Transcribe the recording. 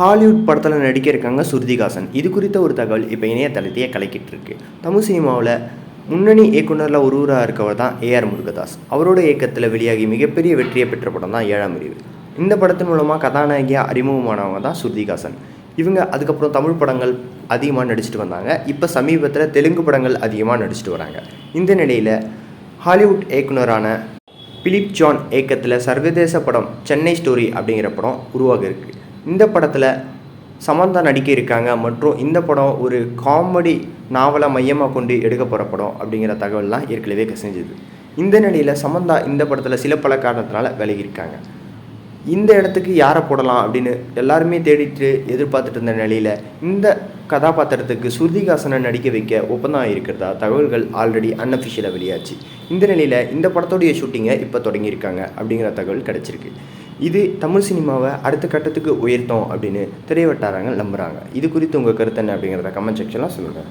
Hollywood படத்தில் நடிக்க இருக்காங்க ஸ்ருதிகாசன் இது குறித்த ஒரு தகவல் இப்போ இணையதளத்தையே கலக்கிட்டு இருக்கு தமிழ் சினிமாவில் முன்னணி இயக்குனரில் ஒருவராக இருக்கவர் தான் ஏஆர் முருகதாஸ். அவரோட இயக்கத்தில் வெளியாகி மிகப்பெரிய வெற்றியை பெற்ற படம் தான் ஏழாம் அறிவு இந்த படத்தின் மூலமாக கதாநாயகியாக அறிமுகமானவங்க தான் ஸ்ருதிகாசன் இவங்க அதுக்கப்புறம் தமிழ் படங்கள் அதிகமாக நடிச்சிட்டு வந்தாங்க. இப்போ சமீபத்தில் தெலுங்கு படங்கள் அதிகமாக நடிச்சிட்டு வராங்க. இந்த நிலையில் ஹாலிவுட் இயக்குனரான பிலிப் ஜான் இயக்கத்தில் சர்வதேச படம் சென்னை ஸ்டோரி அப்படிங்கிற படம் உருவாக இருக்குது இந்த படத்தில் சமந்தா நடிக்க இருக்காங்க மற்றும் இந்த படம் ஒரு காமெடி நாவலை மையமாக கொண்டு எடுக்க போகிற படம் அப்படிங்கிற தகவல்லாம் ஏற்கனவே செஞ்சது இந்த நிலையில் சமந்தா இந்த படத்தில் சில பல காரணத்தினால விலகியிருக்காங்க இந்த இடத்துக்கு யாரை போடலாம் அப்படின்னு எல்லாருமே தேடிட்டு எதிர்பார்த்துட்டு இருந்த நிலையில் இந்த கதாபாத்திரத்துக்கு ஸ்ருதிகாசனை நடிக்க வைக்க ஒப்பந்தம் இருக்கிறதா தகவல்கள் ஆல்ரெடி அன்அஃபிஷியலாக வெளியாச்சு. இந்த நிலையில் இந்த படத்துடைய ஷூட்டிங்கை இப்போ தொடங்கியிருக்காங்க அப்படிங்கிற தகவல் கிடச்சிருக்கு. இது தமிழ் சினிமாவை அடுத்த கட்டத்துக்கு உயர்த்தோம் அப்படின்னு திரைவட்டாரங்கள் நம்புகிறாங்க இது குறித்து உங்கள் கருத்து என்ன அப்படிங்கிறத கமெண்ட் செக்ஷனில் சொல்லுங்கள்